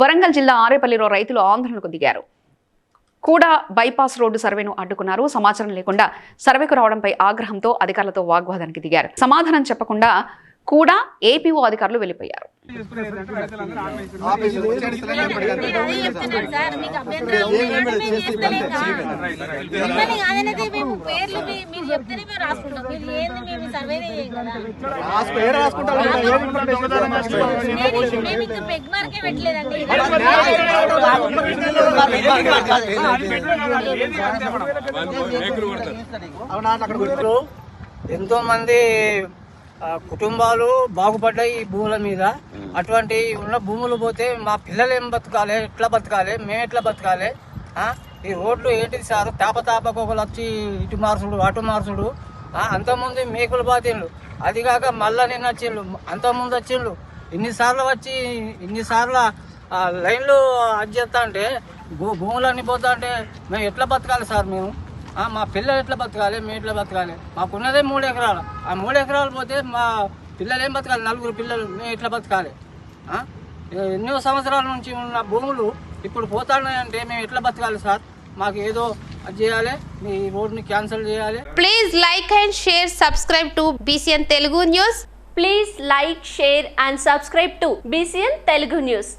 వరంగల్ జిల్లా ఆరేపల్లిలో రైతులు ఆందోళనకు దిగారు. కూడా బైపాస్ రోడ్డు సర్వేను అడ్డుకున్నారు. సమాచారం లేకుండా సర్వేకు రావడంపై ఆగ్రహంతో అధికారులతో వాగ్వాదానికి దిగారు. సమాధానం చెప్పకుండా కూడా ఏపీఓ అధికారులు వెళ్ళిపోయారు. ఎంతో మంది కుటుంబాలు బాగుపడ్డాయి ఈ భూముల మీద. అటువంటి ఉన్న భూములు పోతే మా పిల్లలు ఏం బతకాలి? ఎట్లా బతకాలి? మేము ఎట్లా బతకాలి? ఈ రోడ్లు ఏంటిది సార్? తాప తాపకు ఒకరు వచ్చి ఇటు మార్చుడు అటు మార్చుడు అంతకుముందు మేకులు బాతిండ్లు అది కాక మళ్ళా నిన్న వచ్చిండ్లు అంతకుముందు వచ్చిండ్లు ఇన్నిసార్లు వచ్చి ఇన్నిసార్లు లైన్లు అది చేస్తా అంటే భూ భూములన్నీ పోతా అంటే మేము ఎట్లా బతకాలి సార్ మేము? మా పిల్లలు ఎట్లా బతకాలి? మేము ఎట్లా బతకాలి? మాకున్నదే మూడు ఎకరాలు. ఆ మూడు ఎకరాలు పోతే మా పిల్లలు ఏం బతకాలి? నలుగురు పిల్లలు మేము ఎట్లా బతకాలి? ఎన్నో సంవత్సరాల నుంచి ఉన్న భూములు ఇప్పుడు పోతాడంటే మేము ఎట్లా బతకాలి సార్? మాకు ఏదో అది చేయాలి మీ రోడ్ని క్యాన్సిల్ చేయాలి. Please like and share subscribe to BCN Telugu news please like share and subscribe to BCN Telugu news